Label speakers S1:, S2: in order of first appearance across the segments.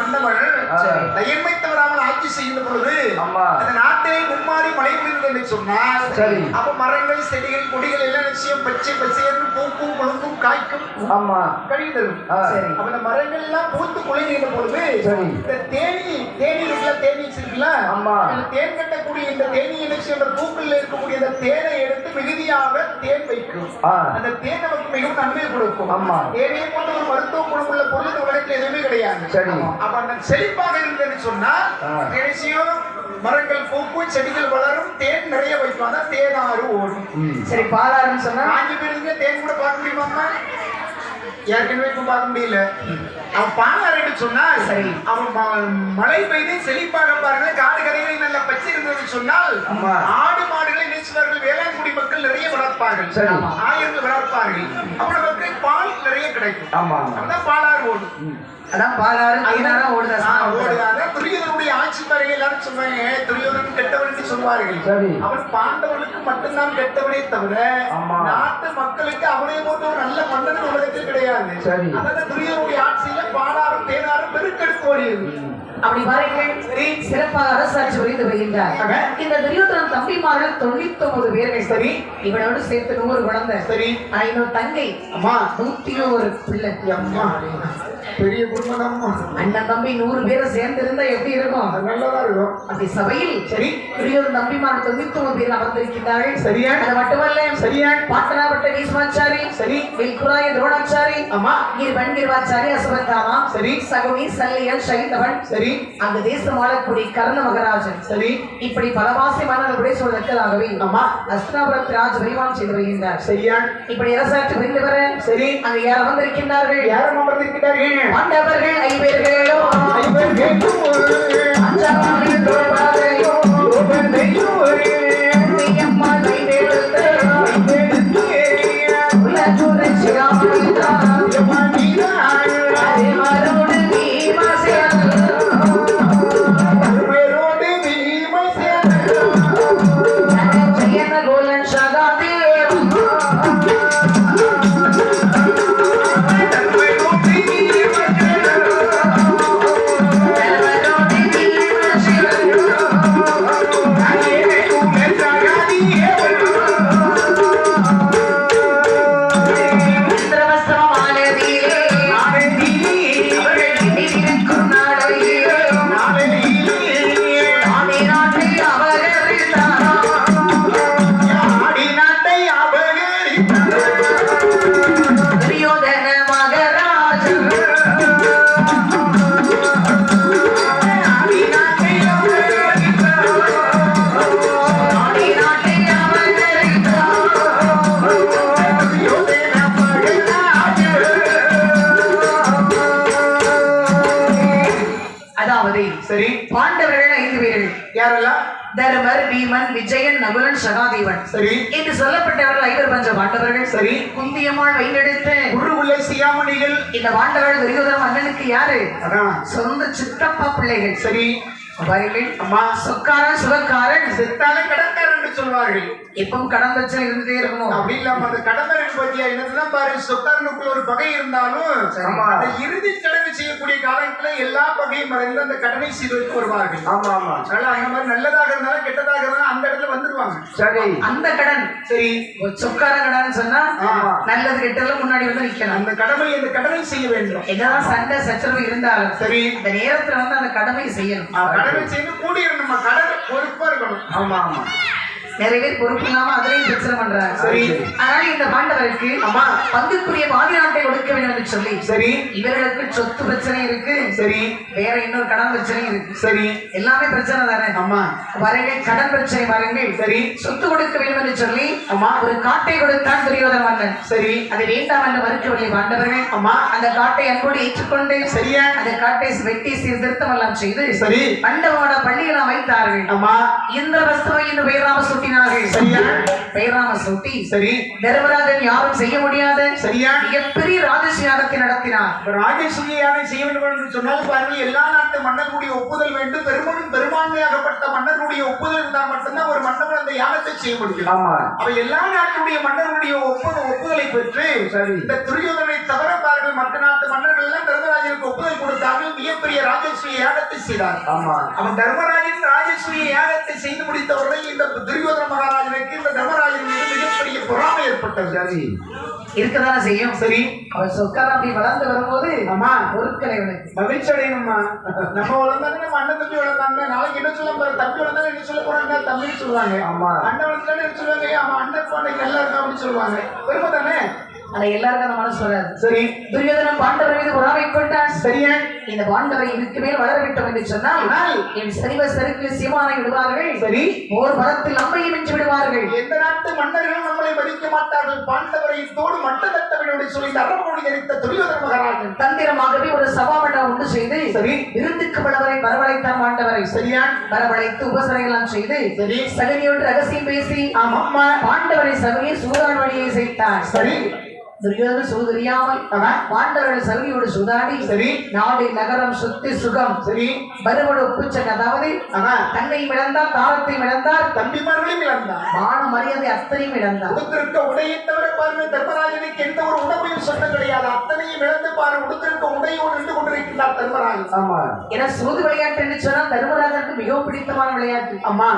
S1: மன்னவள் தவறாமல் ஆட்சி செய்கின்ற பொழுது. அந்த நாட்டை மும்மாறி மழை பெய்கிறது என்று சொன்னால். அப்ப மரங்கள் செடிகள் கொடிகள் எல்லாம் நிச்சயம் பச்சை பச்சையென்று பூக்கும் குழுங்கும் காய்க்கும்
S2: ஆமா.
S1: சரி அப்ப இந்த மரங்கள் எல்லாம் பூத்து குலுங்குகின்ற பொழுது. இந்த தேனி தேனி இருக்குல்ல
S2: ஆமா.
S1: இந்த தேன் கட்டக்கூடிய இந்த தேனி இணைச்சி என்ற பூக்கள்ல இருக்கக்கூடிய இந்த தேனை எடுத்து மிகுதியாக தேன் வைக்கும். அந்த தேன் நமக்கு மிகவும் நன்மை கொடுக்கும்
S2: ஆமா.
S1: தேனியை போன்ற ஒரு மருத்துவ குணம் உள்ள பொருள் இந்த உலகத்தில் எதுவுமே கிடையாது
S2: சரி.
S1: அப்ப அந்த செழிப்பாக இருந்ததுன்னு சொன்னா
S2: ஆ.
S1: நிச்சயம் மரங்கள் பூக்கும் செடிகள் வளரும் தேன் நிறைய அதான் தேனாறு ஓடும்.
S3: சரி பாலாறுன்னு சொன்னா
S1: காஞ்சி போயிருந்தீங்க தேன் கூட பார்க்க முடியுமாம்மா ஏற்கனவே பார்க்க முடியல அவன் பாலாறு சொன்னால்
S3: சரி.
S1: அவன் மழை பெய்து செழிப்பாக பாருங்க காடு கரைகளில் நல்ல பச்சை இருந்தது சொன்னால். ஆடு மாடுகளை நேசுவார்கள் வேளாண்குடி மக்கள் நிறைய வளர்ப்பார்கள்
S2: சரி.
S1: ஆயிரங்கள் வளர்ப்பார்கள் அப்ப நமக்கு பால் நிறைய கிடைக்கும்
S2: ஆமா
S1: அதான் பாலாறு ஓடும்.
S3: அதான் பாலாறு தேனாரா ஓடுதா
S1: ஆ, ஓடுது. அதான் துரியோதனுடைய ஆட்சி பாருங்க எல்லாரும் சொல்றாங்க துரியோதனன் கெட்டவன் என்று சொல்வார்கள்
S2: சரி.
S1: அவன் பாண்டவனுக்கு மட்டும்தான் கெட்டவனே தவிர. நாட்டு மக்களுக்கு அவனை போன்ற ஒரு நல்ல மன்னன் உலகத்தில் கிடையாது
S2: சரி.
S1: அதான் துரியோதனுடைய ஆட்சியில பாலாறும் தேனாரும் பெருக்கெடுத்து ஓடியது
S3: அப்படி பாருங்கள். சிறப்பாக அரசாட்சி புரிந்து வருகின்றார். இந்த துரியோதனன் தம்பிமார்கள் தொண்ணூத்தி ஒன்பது பேர்கள்
S1: சரி.
S3: இவனோடு சேர்த்து நூறு குழந்தை.
S1: சரி.
S3: இன்னொரு தங்கை.
S1: அம்மா.
S3: நூத்தி ஒரு பிள்ளை.
S1: அம்மா. பெரிய குடும்பம்
S3: அண்ணன் தம்பி நூறு பேரும் சேர்ந்து இருந்தா எப்படி இருக்கும்?
S1: நல்லதா இருக்கும்.
S3: அப்படி சபையில்
S1: சரி.
S3: துரியோதன தம்பிமார்கள் தொண்ணூத்தி ஒன்பது பேர் அமர்ந்திருக்கின்றார்கள்.
S1: சரியா?
S3: அது மட்டுமல்ல
S1: சரியா?
S3: பாட்டனாப்பட்ட பீஷ்மாச்சாரி
S1: சரி.
S3: வில்குராய துரோணாச்சாரி
S1: அம்மா.
S3: கிருபன் கிருவாச்சாரி அசுவத்தாமா
S1: சரி.
S3: சகுனி சல்லியன் சைந்தவன்.
S1: சரி.
S3: அந்த தேசம் ஆளக்கூடிய கர்ண மகராஜன்
S1: சரி
S3: இப்படி பலவாசி மன்னர்களுடைய சொல்வதற்கதாகவே
S1: அம்மா
S3: அஸ்தாபுரத்து ராஜ பரிமான் செய்து வருகின்றார்
S1: சரியா?
S3: இப்படி அரசாட்சி புரிந்து வர
S1: சரி.
S3: அங்கு யார் வந்திருக்கின்றார்கள்.
S1: யாரும் அமர்ந்திருக்கிறார்கள்
S3: பாண்டவர்கள் ஐவர்களோ
S1: ஐவர்களும்
S3: அஞ்சமாவில் தோல்வாரையோ
S1: சரி.
S3: பாண்டவர்கள் ஐந்து பேர்கள்.
S1: யாரெல்லாம்?
S3: தருமர் பீமன் விஜயன் நகுலன் சகாதேவன்.
S1: சரி.
S3: என்று சொல்லப்பட்டவர்கள் ஐவர் பஞ்ச பாண்டவர்கள்.
S1: சரி.
S3: குந்தியம்மாள் வைந்தெடுத்து
S1: குரு உள்ள சியாமணிகள்.
S3: இந்த பாண்டவர்கள் துரியோதன மன்னனுக்கு யாரு? சொந்த சித்தப்பா பிள்ளைகள்.
S1: சரி.
S3: பாருங்கள்
S1: அம்மா.
S3: சொக்காரன் சுகக்காரன்
S1: செத்தாலே கடற்காரன் என்று சொல்வார்கள்?
S3: எப்பவும் கடன் பிரச்சனை இருந்துட்டே இருக்கணும்.
S1: அப்படி இல்லாம அந்த கடமை இருக்கு பாத்தியா? என்னதுதான் பாரு சொத்தாரனுக்குள்ள ஒரு பகை இருந்தாலும். அந்த இறுதி சடங்கு செய்யக்கூடிய காலத்துல எல்லா பகையும் மறைந்து அந்த கடனை செய்வதற்கு வருவார்கள்
S2: ஆமா ஆமா.
S1: அதனால அந்த மாதிரி நல்லதாக இருந்தாலும் கெட்டதாக இருந்தாலும் அந்த இடத்துல வந்துருவாங்க.
S2: சரி.
S3: அந்த கடன்.
S1: சரி.
S3: சொக்கார கடன் சொன்னா. நல்லது கெட்டதெல்லாம் முன்னாடி வந்து நிக்கணும்.
S1: அந்த கடமை அந்த கடனை செய்ய வேண்டும்.
S3: என்னதான் சண்டை சச்சரவு இருந்தாலும்
S1: சரி.
S3: அந்த நேரத்துல வந்து அந்த கடமையை செய்யணும்.
S1: கடமை செய்து கூடிய நம்ம கடமை பொறுப்பா இருக்கணும்.
S2: ஆமா ஆமா.
S3: நிறைய பேர் பொறுப்பு இல்லாம அதுலயும் பிரச்சனை பண்றாங்க.
S1: சரி.
S3: ஆனால் இந்த பாண்டவருக்கு
S1: ஆமா.
S3: பங்குக்குரிய பாதி நாட்டை கொடுக்க வேண்டும் என்று சொல்லி
S1: சரி.
S3: இவர்களுக்கு சொத்து பிரச்சனை இருக்கு.
S1: சரி.
S3: வேற இன்னொரு கடன் பிரச்சனை இருக்கு.
S1: சரி.
S3: எல்லாமே பிரச்சனை தானே?
S1: அம்மா
S3: வரங்கள் கடன் பிரச்சனை வரங்கள்
S1: சரி.
S3: சொத்து கொடுக்க வேண்டும் என்று சொல்லி
S1: ஆமா.
S3: ஒரு காட்டை கொடுத்தான் துரியோதன மன்னன்
S1: சரி.
S3: அது வேண்டாம் என்று மறுக்கவில்லை பாண்டவர்கள்
S1: அம்மா
S3: அந்த காட்டை அன்போடு ஏற்றுக்கொண்டு
S1: சரியா.
S3: அந்த காட்டை வெட்டி சீர்திருத்தம் எல்லாம் செய்து
S1: சரி.
S3: பண்டவோட பள்ளியில் அமைத்தார்கள்
S1: அம்மா
S3: இந்திரவஸ்துவை என்று பெயராம சூட்டினார்கள்
S1: சரியா?
S3: பெயராம சூட்டி.
S1: சரி.
S3: தர்மராஜன் யாரும் செய்ய முடியாத.
S1: சரியா?
S3: மிகப்பெரிய ராஜசியாகத்தை நடத்தினார்.
S1: இப்ப ராஜசூய யானை செய்ய வேண்டும் என்று சொன்னால் பாருங்க எல்லா நாட்டு மன்னர்களுடைய ஒப்புதல் வேண்டும். பெருமனும் பெரும்பான்மையாகப்பட்ட மன்னர்களுடைய ஒப்புதல் இருந்தால் மட்டும்தான் ஒரு மன்னன் அந்த யாகத்தை செய்ய முடியும்.
S2: ஆமா.
S1: அவ எல்லா நாட்டுடைய மன்னர்களுடைய ஒப்புதல் ஒப்புதலை பெற்று
S2: சரி.
S1: இந்த துரியோதனை ஒப்புதல் கொடுத்தார்கள். மிகப்பெரிய ராஜஸ்ரீ யாகத்தை செய்தார்.
S2: ஆமா.
S1: அவன் தர்மராஜன் ராஜஸ்ரீ யாகத்தை செய்து முடித்த உடனே இந்த துரியோதன மகாராஜனுக்கு இந்த தர்மராஜன் மீது மிகப்பெரிய பொறாமை ஏற்பட்டது.
S2: சரி.
S3: இருக்கதானே செய்யும்?
S1: சரி.
S3: அவன் சொக்கார அப்படி வளர்ந்து வரும்போது
S1: ஆமா.
S3: பொருட்களை
S1: மகிழ்ச்சி அடையணுமா நம்ம வளர்ந்தாங்க நம்ம அண்ணன் தம்பி வளர்ந்தாங்க. நாளைக்கு என்ன சொல்ல போற தம்பி வளர்ந்தாங்க என்ன சொல்ல போறாங்க? தம்பின்னு சொல்லுவாங்க.
S2: ஆமா.
S1: அண்ணன் வளர்ந்தாங்க என்ன சொல்லுவாங்க? "ஏய், அவன் அண்ணன் பாண்டைக்கு நல்லா இருக்கா அப்படின்னு சொல்லுவாங்க. பெருமை தானே?
S3: ஆனா எல்லாருக்கும் அந்த மனசு வராது.
S1: சரி.
S3: துரியோதனன் பாண்டவர் மீது பொறாமை கொண்டான்.
S1: சரியா
S3: இந்த பாண்டவை இதுக்கு மேல் வளர விட்டோம் என்று சொன்னால் என் சரிவ சருக்கு சீமானை விடுவார்கள்.
S1: சரி.
S3: ஓர் பலத்தில் அம்பையும் மிஞ்சி விடுவார்கள்.
S1: எந்த நாட்டு மன்னர்களும் நம்மளை மதிக்க மாட்டார்கள்? பாண்டவரை இத்தோடு மட்டத்தட்டவனுடைய சொல்லி அரபோடு எரித்த துரியோதன மகாராஜன்
S3: தந்திரமாகவே ஒரு சபாமண்டா உண்டு செய்து
S1: சரி.
S3: விருந்துக்கு பலவரை வரவழைத்தான் பாண்டவரை.
S1: சரியா?
S3: வரவழைத்து உபசரையெல்லாம் செய்து
S1: சரி.
S3: சகனியோடு ரகசியம் பேசி
S1: ஆமாம்மா.
S3: பாண்டவரை சகனியை சூதாடு வழியை செய்தான்.
S1: சரி.
S3: துரியோதன சூதரியாமல்
S1: ஆமா.
S3: பாண்டவர்கள் சகனியோடு சூதாடி
S1: சரி.
S3: நாடு நகரம் சுத்தி சுகம்.
S1: சரி.
S3: பருவோடு ஒப்புச்சன் அதாவது
S1: ஆனா
S3: தன்னை இழந்தார் தாரத்தை இழந்தார்
S1: தம்பிமார்களையும் இழந்தான்
S3: மான மரியாதை அத்தனையும் இழந்தார்.
S1: உடுத்திருக்க உடையை தவிர பாருங்க தர்மராஜனுக்கு எந்த ஒரு உணவையும் சொன்ன கிடையாது. அத்தனையும் இழந்து பாரு உடுத்திருக்க உடையோடு நின்று கொண்டிருக்கிறார் தர்மராஜன்.
S2: ஆமா.
S3: ஏன்னா சூது விளையாட்டு என்று சொன்னால் தர்மராஜனுக்கு மிகவும் பிடித்தமான விளையாட்டு.
S1: அம்மா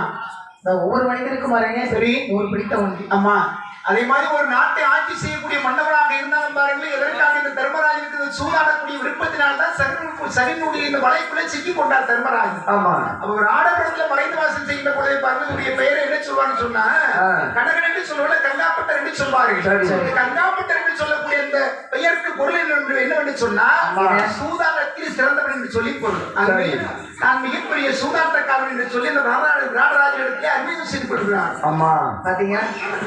S3: இந்த ஒவ்வொரு மனிதனுக்கும் பாருங்க
S1: சரி.
S3: ஒரு பிடித்த ஒன்று
S1: அம்மா அதே மாதிரி ஒரு நாட்டை ஆட்சி செய்யக்கூடிய மன்னவராக இருந்தாலும் பாருங்களேன் எதற்காக இந்த தர்மராஜனுக்கு சூதாடக்கூடிய விருப்பத்தினால்தான் சரி சரினுடைய இந்த வலைக்குள்ள சிக்கி கொண்டார் தர்மராஜன்
S2: ஆமா
S1: அப்ப ஒரு ஆடம்பரத்துல மறைந்து வாசம் செய்கின்ற பொழுது பாருங்க உடைய பெயரை என்ன சொல்லுவான்னு சொன்னா. கனகன் என்று சொல்லுவாங்க கங்காப்பட்டர் என்று சொல்வார்கள்.
S2: சரி.
S1: இந்த கங்காப்பட்டர் என்று சொல்லக்கூடிய இந்த பெயருக்கு பொருள் என்ன என்னவென்று சொன்னா
S2: ஆமா.
S1: சூதாட்டத்தில் சிறந்தவன் என்று சொல்லி பொருள். நான் மிகப்பெரிய சூதாட்டக்காரன் என்று சொல்லி இந்த ராடராஜனிடத்திலே அறிமுகம் செய்து கொள்கிறார்
S2: ஆமா.
S3: பாத்தீங்க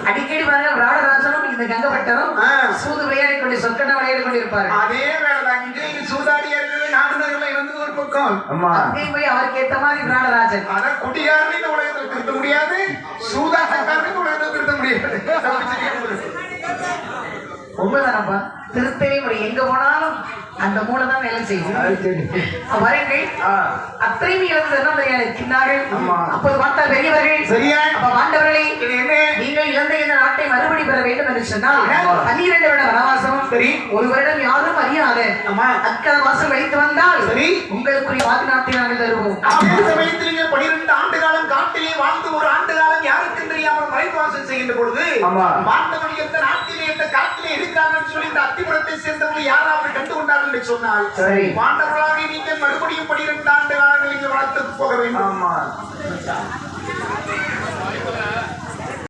S3: அடிக்கடி பாருங்க ராடராஜனும் இந்த கங்கப்பட்டரும். சூது விளையாடி கொண்டு சொற்கண்ட விளையாடி கொண்டிருப்பாரு.
S1: அதே வேலைதான் இங்கே இங்க சூதாடியா இருக்கவே நாடுநர்கள் இருந்தது ஒரு பக்கம்.
S2: ஆமா.
S3: அங்கேயும் போய் அவருக்கு ஏத்த மாதிரி ராடராஜன்
S1: ஆனா குடிகாரனை இந்த உலகத்தில் திருத்த முடியாது. சூதாட்டக்காரனை உலகத்தில் திருத்த முடியாது.
S3: உண்மைதானப்பா திருத்தவே முடியும் எங்க போனாலும் அந்த மூளை தான் வேலை செய்யும். வரங்கள் அத்தனையும் இழந்து என்ன இருக்கின்றார்கள்
S2: ஆமா.
S3: அப்போது பார்த்தால் பெரியவர்கள்.
S1: சரியா?
S3: அப்ப ஆண்டவர்களே
S1: இது என்ன?
S3: நீங்கள் இழந்த இந்த நாட்டை மறுபடி பெற வேண்டும் என்று சொன்னால். பன்னிரண்டு வருட வனவாசம்
S1: சரி.
S3: ஒரு வருடம் யாரும் அறியாத. அக்கா வாசல் வைத்து வந்தால்
S1: சரி.
S3: உங்களுக்குரிய நாட்டை நாங்கள் தருவோம்.
S1: சமயத்தில் பனிரெண்டு ஆண்டு காலம் காட்டிலே வாழ்ந்து ஒரு ஆண்டு காலம் யாருக்கும் தெரியாமல் மறைவாசம் செய்கின்ற பொழுது
S2: ஆமா.
S1: வாழ்ந்தவர்கள் எந்த நாட்டிலே எந்த காட்டிலே இருக்கிறார்கள் சொல்லி இந்த அத்திபுரத்தை சேர்ந்தவர்கள் யாராவது கண்டு கொண்டார்கள் என்று சொன்னால்
S2: சரி.
S1: பாண்டவர்களாக நீங்கள் மறுபடியும் பனிரெண்டு ஆண்டு காலங்கள் இங்கே வளர்த்து போக வேண்டும்.
S2: ஆமா.